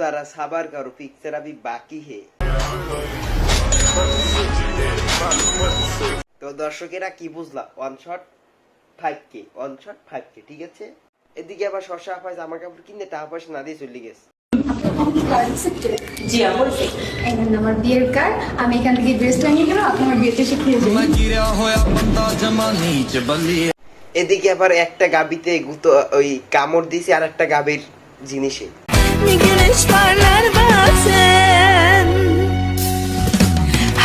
ज़रा सबर करो पिक्चर अभी बाकी है তো দর্শকেরা কি বুঝলা? ওয়ান শট ফাইভ কে ওয়ান শট ফাইভ কে ঠিক আছে? এদিকে আবার শশা আফাজ আমার কাপড় কিনতে টাকা পয়সা না দিয়ে চলে গেছে। এদিকে আবার একটা গাবিতে গুতো ওই কামড় দিয়েছি আর একটা গাবির জিনিসে। Güneş parlar bazen.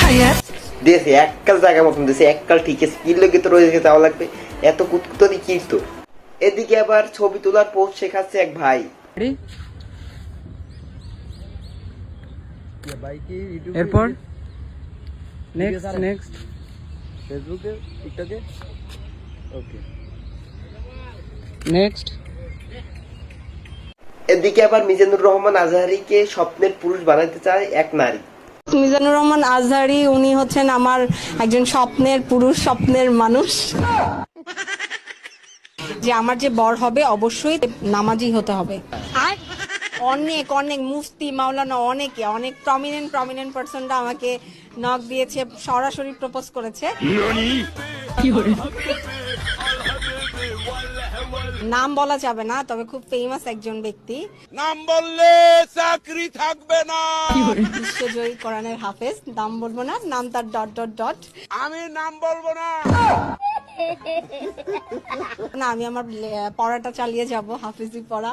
Hayat দিয়েছে এককাল জায়গা মতন দিয়েছে এককাল ঠিক আছে। কি লোকে তো রয়েছে যাওয়া লাগবে? এত কুতকুতনি কি তো এদিকে আবার ছবি তোলার পোস্ট শেখাচ্ছে এক ভাই। এরপর? নেক্সট নেক্সট ফেসবুকে টিকটকে ওকে নেক্সট এদিকে আবার মিজানুর রহমান আজহারিকে স্বপ্নের পুরুষ বানাইতে চায় এক নারী। মিজানুর রহমান আজহারি উনি হচ্ছেন আমার একজন স্বপ্নের পুরুষ স্বপ্নের মানুষ। যে আমার যে বর হবে অবশ্যই নামাজি হতে হবে। অনেক অনেক মুফতি মাওলানা অনেকে অনেক প্রমিনেন্ট প্রমিনেন্ট পার্সনরা আমাকে নক দিয়েছে সরাসরি প্রপোজ করেছে। নাম বলা যাবে না তবে খুব ফেমাস একজন ব্যক্তি। নাম বললে চাকরি থাকবে না। বিশ্বজয়ী কোরআনের হাফেজ নাম বলব না নাম তার ডট ডট ডট আমি নাম বলব না। না আমি আমার পড়াটা চালিয়ে যাব হাফেজি পড়া।